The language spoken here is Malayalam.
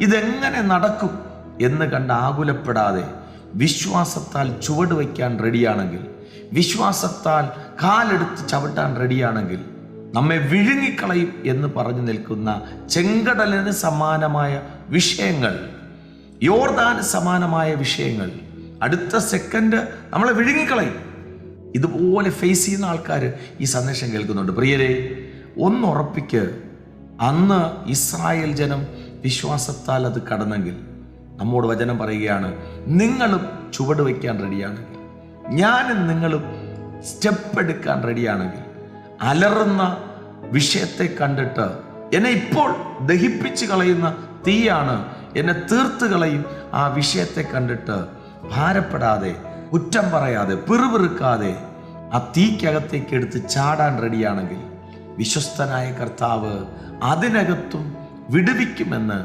ഇതെങ്ങനെ നടക്കും എന്ന് കണ്ട് ആകുലപ്പെടാതെ വിശ്വാസത്താൽ ചുവട് വയ്ക്കാൻ റെഡിയാണെങ്കിൽ വിശ്വാസത്താൽ കാലെടുത്ത് ചവിട്ടാൻ റെഡിയാണെങ്കിൽ നമ്മെ വിഴുങ്ങിക്കളയും എന്ന് പറഞ്ഞു നിൽക്കുന്ന ചെങ്കടലിന് സമാനമായ വിഷയങ്ങൾ യോർദാന് സമാനമായ വിഷയങ്ങൾ അടുത്ത സെക്കൻഡ് നമ്മളെ വിഴുങ്ങിക്കളയും. ഇതുപോലെ ഫേസ് ചെയ്യുന്ന ആൾക്കാർ ഈ സന്ദേശം കേൾക്കുന്നുണ്ട്. പ്രിയരെ ഒന്നുറപ്പിക്ക് അന്ന് ഇസ്രായേൽ ജനം വിശ്വാസത്താൽ അത് കടന്നെങ്കിൽ നമ്മോട് വചനം പറയുകയാണ് നിങ്ങളും ചുവട് വയ്ക്കാൻ റെഡിയാണെങ്കിൽ ഞാനും നിങ്ങളും സ്റ്റെപ്പ് എടുക്കാൻ റെഡിയാണെങ്കിൽ അലറുന്ന വിഷയത്തെ കണ്ടിട്ട് എന്നെ ഇപ്പോൾ ദഹിപ്പിച്ച് കളയുന്ന തീയാണ് എന്നെ തീർത്ത് കളയും ആ വിഷയത്തെ കണ്ടിട്ട് ഭാരപ്പെടാതെ കുറ്റം പറയാതെ പിറുപിറുക്കാതെ ആ തീക്കകത്തേക്ക് എടുത്ത് ചാടാൻ റെഡിയാണെങ്കിൽ വിശ്വസ്തനായ കർത്താവ് അതിനകത്തും വിടുവിക്കുമെന്ന്